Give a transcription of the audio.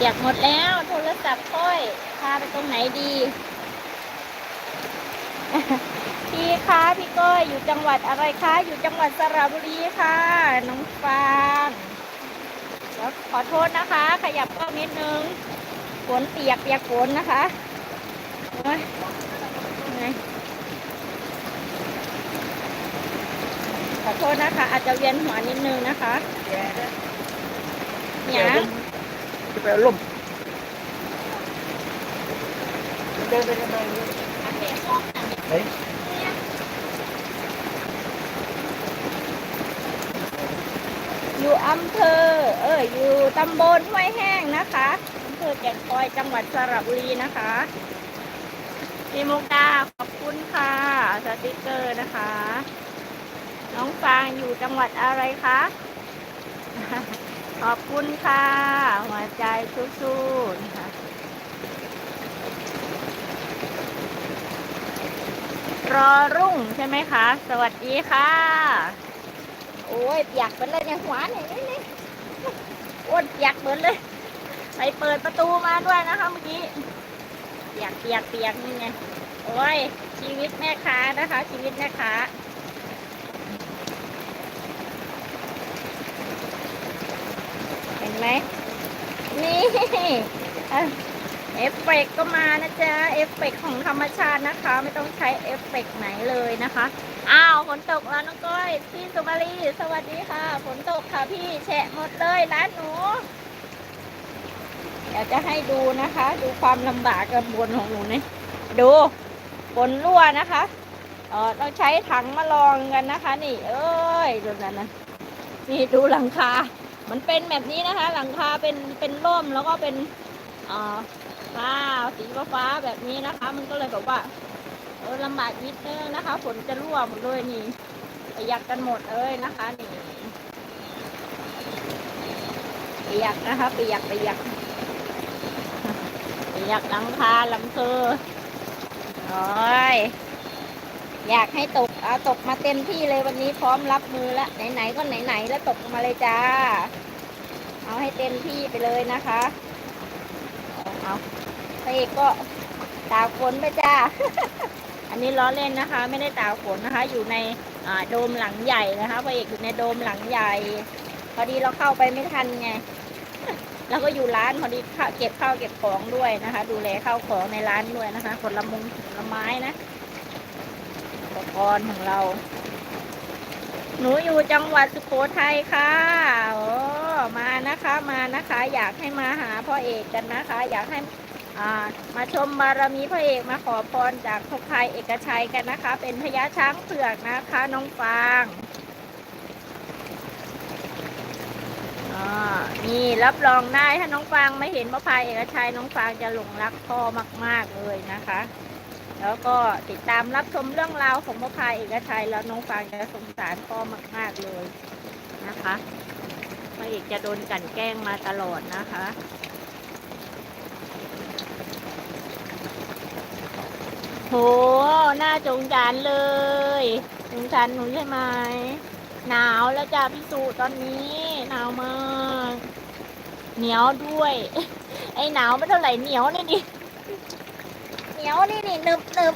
เปียกหมดแล้ว โทรศัพท์ค่อย พาไปตรงไหนดี พี่คะพี่ก้อยอยู่จังหวัดอะไรคะ อยู่จังหวัดสระบุรีค่ะ น้องฟางแล้วขอโทษนะคะ ขยับกล้องนิดนึงฝนเปียกเปียกฝนนะคะโอ้ยยังไงขอโทษนะคะ อาจจะเวียนหัวนิดนึงนะคะเนี่ย จะไปเอาล่มเดินไปทำไมเฮ้ยอยู่อำเภอ เอออยู่ตำบลห้วยแห้งนะคะอำเภอแก่งคอยจังหวัดสระบุรีนะคะพี่มุกดาขอบคุณค่ะสติกเกอร์นะคะ น้องฟางอยู่จังหวัดอะไรคะ ขอบคุณค่ะ หัวใจสู้ๆนะคะรอรุ่งใช่ไหมคะ สวัสดีค่ะ โอ้ยเปียกไปเลยเนี่ยหัวเนี่ยนี่นี่อ้วนเปียกเหมือนเลย ไปเปิดประตูมาด้วยนะคะเมื่อกี้เปียกเปียกเปียกนี่ไงโอ้ยชีวิตแม่ค้านะคะ ชีวิตแม่ค้า เห็น ไหมนี่เอฟเฟกต์ก็มานะจ๊ะเอฟเฟกต์ของธรรมชาตินะคะ ไม่ต้องใช้เอฟเฟกต์ไหนเลยนะคะอ้าวฝนตกแล้วน้องก้อยพี่สุมาลีสวัสดีค่ะฝนตกค่ะพี่แฉะหมดเลยร้านหนูเดี๋ยวจะให้ดูนะคะ ดูความลำบากกระบวนของหนูนี่ดูฝนรั่วนะคะเออเราใช้ถังมาลองกันนะคะ นี่ เอ้ยดูนั่นนะนี่ดูหลังคา มันเป็นแบบนี้นะคะ หลังคาเป็นเป็นร่มแล้วก็เป็นอ่าฟ้าสีฟ้าแบบนี้นะคะ มันก็เลยแบบว่าเออลำบากนิดนึงนะคะฝนจะรั่วหมดเลยนี่ประหยัดกันหมดเอ้ยนะคะนี่เปียกนะคะเปียกเปียกเปียกหลังคาลังเคือโอ้ยอยากให้ตก ตกมาเต็มที่เลยวันนี้พร้อมรับมือแล้วไหนๆก็ไหนๆแล้วตกมาเลยจ้า เอาให้เต็มที่ไปเลยนะคะเอาเอาพระเอกก็ตากฝนไปจ้า อันนี้ล้อเล่นนะคะ ไม่ได้ตากฝนนะคะ อยู่ในโดมหลังใหญ่นะคะพระเอกอยู่ในโดมหลังใหญ่ พอดีเราเข้าไปไม่ทันไงแล้วก็อยู่ร้านพอดีเก็บข้าวเก็บของด้วยนะคะ ดูแลข้าวของในร้านด้วยนะคะ ผลมงผลไม้นะ รของเรา หนูอยู่จังหวัดสุโขทัยค่ะโอ้มานะคะมานะคะ อยากให้มาหาพ่อเอกกันนะคะ อยากให้มาชมบารมีพระเอกมาขอพรจากพระพายเอกชัยกันนะคะ เป็นพญาช้างเผือกนะคะ น้องฟางนี่รับรองได้ถ้าน้องฟางไม่เห็นพระพายเอกชัยน้องฟางจะหลงรักพ่อมาก ๆเลยนะคะ แล้วก็ติดตามรับชมเรื่องราวของพระพายเอกชัยแล้วน้องฟางจะสงสารพ่อมากๆเลยนะคะพระเอกจะโดนกันแกล้งมาตลอดนะคะโหหน่าจงจานเลยสงสารหนูใช่ไหมหนาวแล้วจ้าพี่สุตอนนี้หนาวมาก เหนียวด้วย ไอ้หนาวไม่เท่าไหร่เหนียวนี่ดิ เหนียวนี่นี่หนึบหนึบ